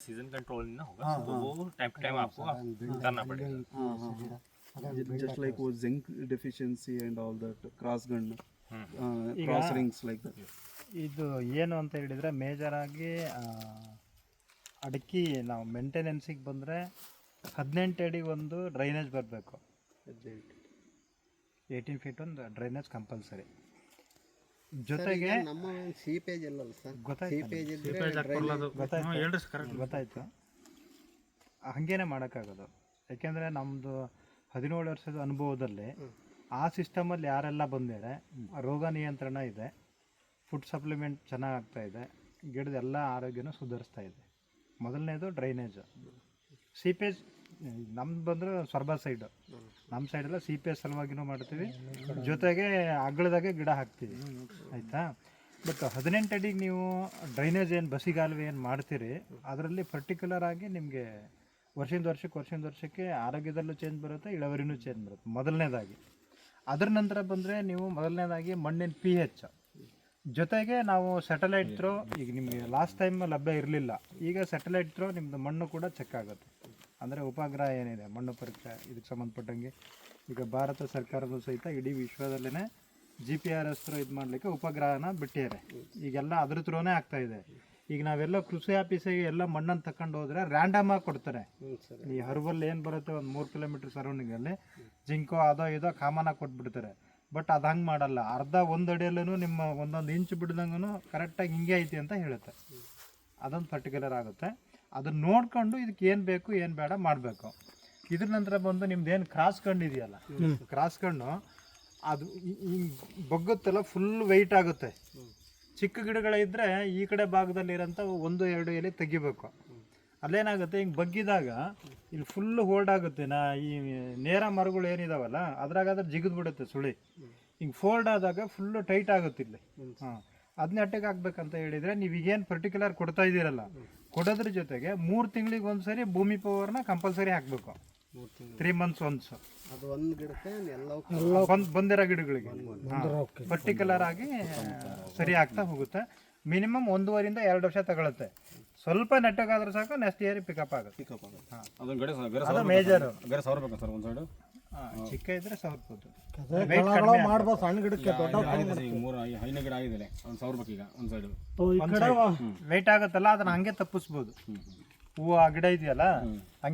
Season control नहीं ना होगा तो वो टाइम टू टाइम आपको करना पड़ेगा just like with zinc deficiency and all that cross gun Hmm. uh, cross rings like that ಇದು ಏನು ಅಂತ ಹೇಳಿದರೆ ಮೇಜರಾಗಿ ಅಡಿಕೆ ನಾವು ಮೇಂಟೆನೆನ್ಸಿಗೆ ಬಂದರೆ ಹದಿನೆಂಟು ಅಡಿಗೆ ಒಂದು ಡ್ರೈನೇಜ್ ಬರಬೇಕು ಏಯ್ಟೀನ್ ಫೀಟ್ ಒಂದು ಡ್ರೈನೇಜ್ ಕಂಪಲ್ಸರಿ ಜೊತೆಗೆ ನಮ್ಮ ಸೀಪೇಜ್ ಇಲ್ಲಲ್ಲ ಸರ್? ಗೊತ್ತಾಯ್ತು ಹಂಗೇನೆ ಗೊತ್ತಾಯ್ತು ಮಾಡೋಕ್ಕಾಗೋದು. ಯಾಕೆಂದರೆ ನಮ್ಮದು ಹದಿನೇಳು ವರ್ಷದ ಅನುಭವದಲ್ಲಿ ಆ ಸಿಸ್ಟಮಲ್ಲಿ ಯಾರೆಲ್ಲ ಬಂದಿದ್ದಾರೆ ರೋಗ ನಿಯಂತ್ರಣ ಇದೆ ಫುಡ್ ಸಪ್ಲಿಮೆಂಟ್ ಚೆನ್ನಾಗಿ ಆಗ್ತಾ ಇದೆ ಗಿಡದ ಎಲ್ಲ ಆರೋಗ್ಯನೂ ಸುಧಾರಿಸ್ತಾ ಇದೆ. ಮೊದಲನೇದು ಡ್ರೈನೇಜ್ ಸೀಪೇಜ್ ನಮ್ದು ಬಂದ್ರೆ ಸೊರ್ಬ ಸೈಡ್ ನಮ್ಮ ಸೈಡೆಲ್ಲ ಎಸ್ ಸಲುವಾಗಿನೂ ಮಾಡ್ತೀವಿ. ಜೊತೆಗೆ ಅಗ್ಳದಾಗೆ ಗಿಡ ಹಾಕ್ತೀವಿ. ಆಯಿತಾ? ಬಟ್ ಹದಿನೆಂಟು ಅಡಿಗೆ ನೀವು ಡ್ರೈನೇಜ್ ಏನು, ಬಸಿಗಾಲುವೆ ಏನು ಮಾಡ್ತೀರಿ, ಅದರಲ್ಲಿ ಪರ್ಟಿಕ್ಯುಲರ್ ಆಗಿ ನಿಮಗೆ ವರ್ಷದಿಂದ ವರ್ಷಕ್ಕೆ ವರ್ಷದಿಂದ ವರ್ಷಕ್ಕೆ ಆರೋಗ್ಯದಲ್ಲೂ ಚೇಂಜ್ ಬರುತ್ತೆ, ಇಳುವರಿನೂ ಚೇಂಜ್ ಬರುತ್ತೆ. ಮೊದಲನೇದಾಗಿ. ಅದರ ನಂತರ ಬಂದರೆ ನೀವು ಮೊದಲನೇದಾಗಿ ಮಣ್ಣಿನ ಪಿ ಹೆಚ್ ಜೊತೆಗೆ ನಾವು ಸ್ಯಾಟಲೈಟ್ ಥ್ರೋ ಈಗ ನಿಮಗೆ ಲಾಸ್ಟ್ ಟೈಮ್ ಲಭ್ಯ ಇರಲಿಲ್ಲ. ಈಗ ಸ್ಯಾಟಲೈಟ್ ಥ್ರೋ ನಿಮ್ಮದು ಮಣ್ಣು ಕೂಡ ಚೆಕ್ ಆಗುತ್ತೆ. ಅಂದರೆ ಉಪಗ್ರಹ ಏನಿದೆ ಮಣ್ಣು ಪರೀಕ್ಷೆ ಇದಕ್ಕೆ ಸಂಬಂಧಪಟ್ಟಂಗೆ. ಈಗ ಭಾರತ ಸರ್ಕಾರದ ಸಹಿತ ಇಡೀ ವಿಶ್ವದಲ್ಲೇ ಜಿ ಪಿ ಆರ್ ಎಸ್ ಇದು ಮಾಡಲಿಕ್ಕೆ ಉಪಗ್ರಹನ ಬಿಟ್ಟಿದ್ದಾರೆ. ಈಗೆಲ್ಲ ಅದ್ರ ಥ್ರೂನೇ ಆಗ್ತಾ ಇದೆ. ಈಗ ನಾವೆಲ್ಲ ಕೃಷಿ ಆಫೀಸಿಗೆ ಎಲ್ಲ ಮಣ್ಣನ್ನು ತಗೊಂಡು ಹೋದ್ರೆ ರ್ಯಾಂಡಮ್ ಆಗಿ ಕೊಡ್ತಾರೆ. ಈ ಹರ್ಬಲ್ ಏನು ಬರುತ್ತೆ ಒಂದು ಮೂರು ಕಿಲೋಮೀಟ್ರ್ ಸರೌಂಡಿಂಗಲ್ಲಿ ಜಿಂಕೋ ಅದೋ ಇದೋ ಕಾಮನಾಗಿ ಕೊಟ್ಬಿಡ್ತಾರೆ. ಬಟ್ ಅದು ಹಂಗೆ ಮಾಡಲ್ಲ. ಅರ್ಧ ಒಂದು ಅಡಿಯಲ್ಲೂ ನಿಮ್ಮ ಒಂದೊಂದು ಇಂಚ್ ಬಿಡ್ದಂಗೂ ಕರೆಕ್ಟಾಗಿ ಹಿಂಗೆ ಐತಿ ಅಂತ ಹೇಳುತ್ತೆ. ಅದೊಂದು ಪರ್ಟಿಕ್ಯುಲರ್ ಆಗುತ್ತೆ. ಅದನ್ನ ನೋಡ್ಕೊಂಡು ಇದಕ್ಕೆ ಏನು ಬೇಕು ಏನು ಬೇಡ ಮಾಡಬೇಕು. ಇದ್ರ ನಂತರ ಬಂದು ನಿಮ್ದು ಏನು ಕ್ರಾಸ್ ಕಣ್ಣು ಇದೆಯಲ್ಲ? ಕ್ರಾಸ್ ಕಣ್ಣು ಅದು ಹಿಂಗೆ ಬಗ್ಗುತ್ತಲ್ಲ ಫುಲ್ ವೆಯ್ಟ್ ಆಗುತ್ತೆ. ಚಿಕ್ಕ ಗಿಡಗಳಿದ್ರೆ ಈ ಕಡೆ ಭಾಗದಲ್ಲಿ ಇರೋಂಥ ಒಂದು ಎರಡು ಎಲೆ ತೆಗಿಬೇಕು. ಅಲ್ಲೇನಾಗುತ್ತೆ ಹಿಂಗೆ ಬಗ್ಗಿದಾಗ ಇಲ್ಲಿ ಫುಲ್ ಹೋಲ್ಡ್ ಆಗುತ್ತೆ. ನಾ ಈ ನೇರ ಮರಗಳು ಏನಿದಾವಲ್ಲ ಅದ್ರಾಗಾದ್ರೆ ಜಿಗಿದ್ ಬಿಡುತ್ತೆ ಸುಳಿ. ಹಿಂಗೆ ಫೋಲ್ಡ್ ಆದಾಗ ಫುಲ್ಲು ಟೈಟ್ ಆಗುತ್ತೆ ಇಲ್ಲಿ. ಹಾಂ. ಅದನ್ನ ಅಟ್ಟೆಗೆ ಹಾಕ್ಬೇಕಂತ ಹೇಳಿದರೆ ನೀವು ಈಗೇನು ಪರ್ಟಿಕ್ಯುಲರ್ ಕೊಡ್ತಾ ಇದ್ದೀರಲ್ಲ ಕೊಡೋದ್ರ ಜೊತೆಗೆ ಮೂರು ತಿಂಗಳಿಗೆ ಒಂದ್ಸರಿ ಭೂಮಿ ಪವರ್ನ ಕಂಪಲ್ಸರಿ ಹಾಕಬೇಕು. ತ್ರೀ ಮಂತ್ಸ್ ಒನ್ಸ್ ಅದು ಒಂದು ಗಿಡಕ್ಕೆ ಎಲ್ಲ ಬಂದ್ ಬಂದಿರೋ ಗಿಡಗಳಿಗೆ. ಪರ್ಟಿಕ್ಯುಲರ್ ಆಗಿ ಸರಿ ಆಗ್ತಾ ಹೋಗುತ್ತೆ. ಮಿನಿಮಮ್ ಒಂದೂವರಿಂದ ಎರಡು ವರ್ಷ ತಗೊಳುತ್ತೆ. ಸ್ವಲ್ಪ ನೆಟ್ಟಗಾದ್ರೆ ಸಾಕು ನೆಕ್ಸ್ಟ್ ಇಯರ್ ಪಿಕಪ್ ಆಗುತ್ತೆ. ಪಿಕಪ್ ಆಗುತ್ತೆ. ಮೇಜರ್ ಸಾವಿರ ಬೇಕಾ. ಸರ್ ಒಂದು ಸೈಡು ಚಿಕ್ಕ ಇದ್ರೆ ಸಾವಿರಬೋದು ಮಾಡ್ಬೋದು ಸಣ್ಣ ಗಿಡಕ್ಕೆ ದೊಡ್ಡ ಮೂರು ಐದನೇ ಗಿಡ ಆಗಿದೆ ಒಂದು ಸಾವಿರ ರೂಪಾಯಿ ಈಗ ಒಂದು ಸೈಡು ವೇಟ್ ಆಗುತ್ತಲ್ಲ ಅದನ್ನ ಹಂಗೆ ತಪ್ಪಿಸ್ಬೋದು. ಹೂವು ಆ ಗಿಡ ಇದೆಯಲ್ಲ ಹಂಗೆ